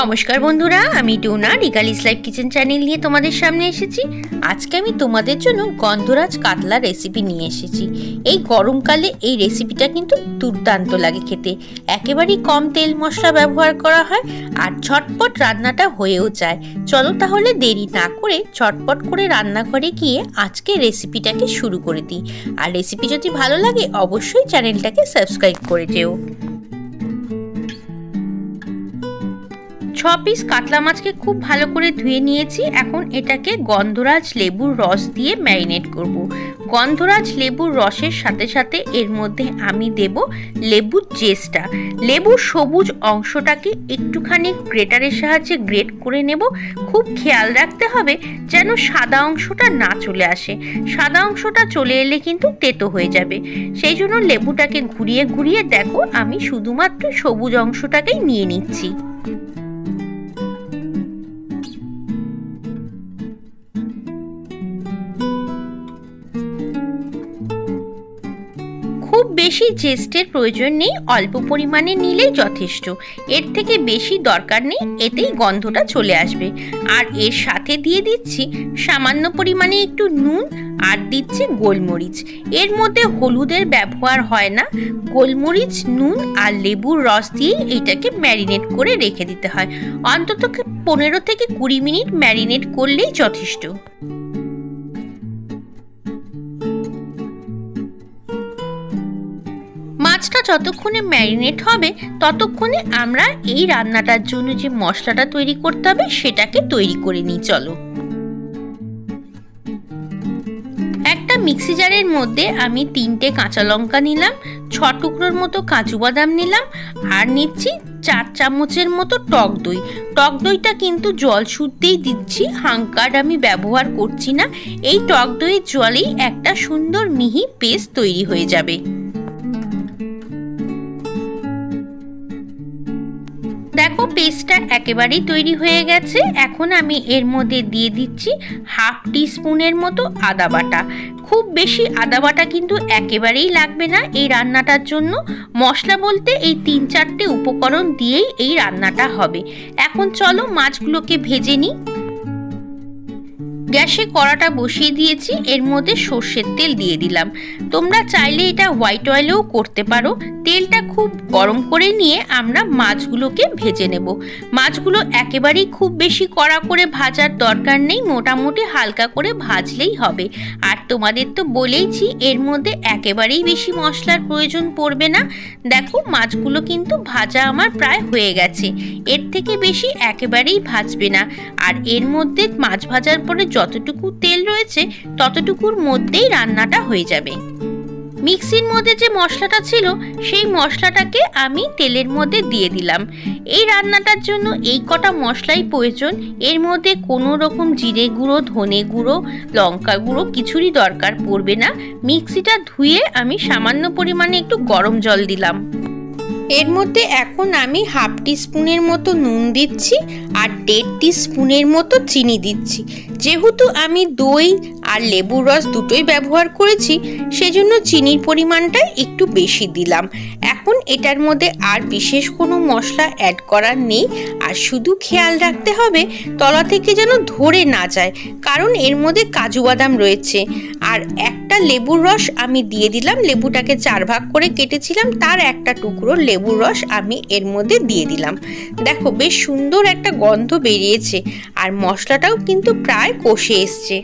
নমস্কার বন্ধুরা, আমি Tuna Regalis Life Kitchen channel নিয়ে তোমাদের সামনে এসেছি। আজকে আমি তোমাদের জন্য গন্ধরাজ কাতলা রেসিপি নিয়ে এসেছি। এই গরমকালে এই রেসিপিটা কিন্তু দুর্দান্ত লাগে খেতে। একেবারেই কম তেল মশলা ব্যবহার করা হয় আর ঝটপট রান্নাটা হয়েও যায়। চলো তাহলে দেরি না করে ঝটপট করে রান্নাঘরে গিয়ে আজকে রেসিপিটাকে শুরু করে দিই। আর রেসিপি যদি ভালো লাগে, অবশ্যই চ্যানেলটাকে সাবস্ক্রাইব করে যেও। ছ পিস কাতলা মাছকে খুব ভালো করে ধুয়ে নিয়েছি। এখন এটাকে গন্ধরাজ লেবুর রস দিয়ে ম্যারিনেট করব। গন্ধরাজ লেবুর রসের সাথে সাথে এর মধ্যে আমি দেব লেবুর জেসটা লেবুর সবুজ অংশটাকে একটুখানি গ্রেটারের সাহায্যে গ্রেট করে নেব। খুব খেয়াল রাখতে হবে যেন সাদা অংশটা না চলে আসে। সাদা অংশটা চলে এলে কিন্তু তেতো হয়ে যাবে। সেই জন্য লেবুটাকে ঘুরিয়ে ঘুরিয়ে দেখো আমি শুধুমাত্র সবুজ অংশটাকেই নিয়ে নিচ্ছি। বেশি জেস্টের প্রয়োজন নেই, অল্প পরিমাণে নিলেই যথেষ্ট। এর থেকে বেশি দরকার নেই, এতেই গন্ধটা চলে আসবে। আর এর সাথে দিয়ে দিচ্ছি সামান্য পরিমাণে একটু নুন আর দিচ্ছি গোলমরিচ। এর মধ্যে হলুদের ব্যবহার হয় না। গোলমরিচ, নুন আর লেবুর রস দিয়ে এটাকে ম্যারিনেট করে রেখে দিতে হয়। অন্তত পনেরো থেকে কুড়ি মিনিট ম্যারিনেট করলেই যথেষ্ট। মাছটা যতক্ষণে ম্যারিনেট হবে, ততক্ষণে আমরা এই রান্নাটার জন্য যে মশলাটা তৈরি করতে হবে, সেটাকে তৈরি করে নিই, চলো। একটা মিক্সি জারের মধ্যে আমি তিনটে কাঁচা লঙ্কা নিলাম, ছ টুকরোর মতো কাজু বাদাম নিলাম, আর নিচ্ছি চার চামচের মতো টক দই। টক দইটা কিন্তু জল শুদ্ধেই দিচ্ছি, হাঙ্কার আমি ব্যবহার করছি না। এই টক দইয়ের জলেই একটা সুন্দর মিহি পেস্ট তৈরি হয়ে যাবে। দেখো পেস্টটা একেবারেই তৈরি হয়ে গেছে। এখন আমি এর মধ্যে দিয়ে দিচ্ছি হাফ টি স্পুনের মতো আদা বাটা। খুব বেশি আদা বাটা কিন্তু একেবারেই লাগবে না এই রান্নাটার জন্য। মশলা বলতে এই তিন চারটে উপকরণ দিয়েই এই রান্নাটা হবে। এখন চলো মাছগুলোকে ভেজে নিই। গ্যাসে কড়াটা বসিয়ে দিয়েছি, এর মধ্যে সর্ষের তেল দিয়ে দিলাম। তোমরা চাইলে এটা হোয়াইট অয়েলেও করতে পারো। তেলটা খুব গরম করে নিয়ে আমরা মাছগুলোকে ভেজে নেব। মাছগুলো একেবারেই খুব বেশি কড়া করে ভাজার দরকার নেই, মোটামুটি হালকা করে ভাজলেই হবে। আর তোমাদের তো বলেইছি, এর মধ্যে একেবারেই বেশি মশলার প্রয়োজন পড়বে না। দেখো, মাছগুলো কিন্তু ভাজা আমার প্রায় হয়ে গেছে। এর থেকে বেশি একেবারেই ভাজবে না। আর এর মধ্যে মাছ ভাজার পরে যতটুকু তেল রয়েছে, ততটুকুর মধ্যেই রান্নাটা হয়ে যাবে। মিক্সির মধ্যে যে মশলাটা ছিল, সেই মশলাটাকে আমি তেলের মধ্যে দিয়ে দিলাম। এই রান্নাটার জন্য এই কটা মশলাই প্রয়োজন। এর মধ্যে কোনো রকম জিরে গুঁড়ো, ধনে গুঁড়ো, লঙ্কা গুঁড়ো কিছুরই দরকার পড়বে না। মিক্সিটা ধুয়ে আমি সামান্য পরিমাণে একটু গরম জল দিলাম। এর মধ্যে এখন আমি হাফ স্পুনের মতো নুন দিচ্ছি আর দেড় স্পুনের মতো চিনি দিচ্ছি। যেহেতু আমি দই আর লেবুর রস দুটোই ব্যবহার করেছি, সেজন্য চিনির পরিমাণটা একটু বেশি দিলাম। এখন এটার মধ্যে আর বিশেষ কোনো মশলা অ্যাড করার নেই আর শুধু খেয়াল রাখতে হবে তলা থেকে যেন ধরে না যায়, কারণ এর মধ্যে কাজু বাদাম রয়েছে। আর একটা লেবুর রস আমি দিয়ে দিলাম। লেবুটাকে চার ভাগ করে কেটেছিলাম। তার একটা টুকরো লেবুর রস আমি এর মধ্যে দিয়ে দিলাম। দেখো বেশ সুন্দর একটা গন্ধ বেরিয়েছে। আর মশলাটাও কিন্তু প্রায় কষে এসছে।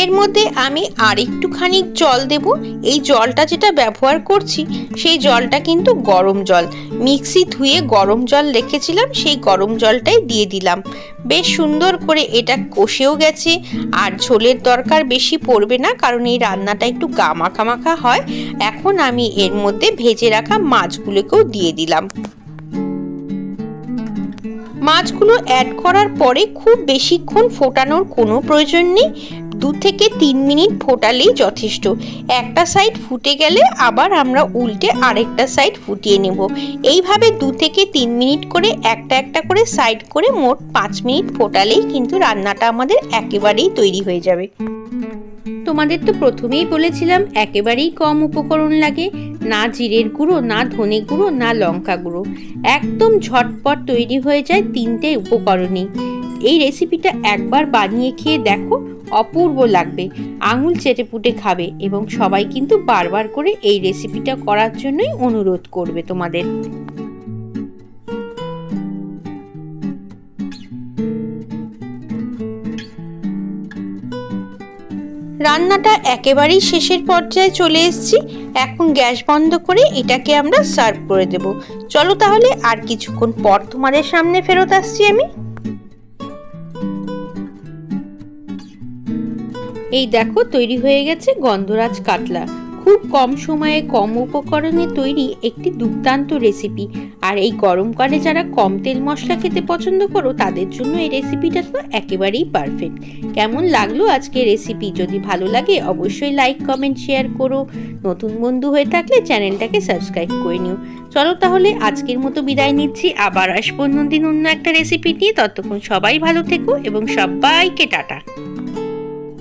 এর মধ্যে আমি আর একটুখানি জল দেব। এই জলটা যেটা ব্যবহার করছি, সেই জলটা কিন্তু গরম জল। মিক্সি ধুয়ে গরম জল রেখেছিলাম, সেই গরম জলটাই দিয়ে দিলাম। বেশ সুন্দর করে এটা কষেও গেছে। আর ঝোলের দরকার বেশি পড়বে না, কারণ এই রান্নাটা একটু গামাখা মাখা হয়। এখন আমি এর মধ্যে ভেজে রাখা মাছগুলোকেও দিয়ে দিলাম। মাছগুলো অ্যাড করার পরে খুব বেশিক্ষণ ফোটানোর কোনো প্রয়োজন নেই। দু থেকে তিন মিনিট ফোটালেই যথেষ্ট। একটা সাইড ফুটে গেলে আবার আমরা উল্টে আরেকটা সাইড ফুটিয়ে নেব। এইভাবে দু থেকে তিন মিনিট করে একটা একটা করে সাইড করে মোট পাঁচ মিনিট ফোটালেই কিন্তু রান্নাটা আমাদের একেবারেই তৈরি হয়ে যাবে। তোমাদের তো প্রথমেই বলেছিলাম, একেবারেই কম উপকরণ লাগে। না জিরের গুঁড়ো, না ধনে গুঁড়ো, না লঙ্কা গুঁড়ো। একদম ঝটপট তৈরি হয়ে যায় তিনটে উপকরণেই। এই রেসিপিটা একবার বানিয়ে খেয়ে দেখো অপূর্ব লাগবে। আঙুল চেটে পুটে খাবে এবং সবাই কিন্তু বারবার করে এই রেসিপিটা করার জন্যই অনুরোধ করবে তোমাদের। রান্নাটা একেবারেই শেষের পর্যায়ে চলে এসেছি। এখন গ্যাস বন্ধ করে এটাকে আমরা সার্ভ করে দেব। চলো তাহলে আর কিছুক্ষণ পর তোমাদের সামনে ফেরত আসছি আমি। এই দেখো তৈরি হয়ে গেছে গন্ধরাজ কাতলা। খুব কম সময়ে কম উপকরণে তৈরি একটি দুর্দান্ত রেসিপি আর এই গরমকালে যারা কম তেল মশলা খেতে পছন্দ করো, তাদের জন্য এই রেসিপিটা তো একেবারেই পারফেক্ট কেমন লাগল আজকে রেসিপি যদি ভালো লাগে, অবশ্যই লাইক কমেন্ট শেয়ার করো। নতুন বন্ধু হয়ে থাকলে চ্যানেলটাকে সাবস্ক্রাইব করে নিও। চলো তাহলে আজকের মতো বিদায় নিচ্ছি। আবার আসব অন্যদিন অন্য একটা রেসিপি নিয়ে। ততক্ষণ সবাই ভালো থেকো এবং সবাইকে টাটা।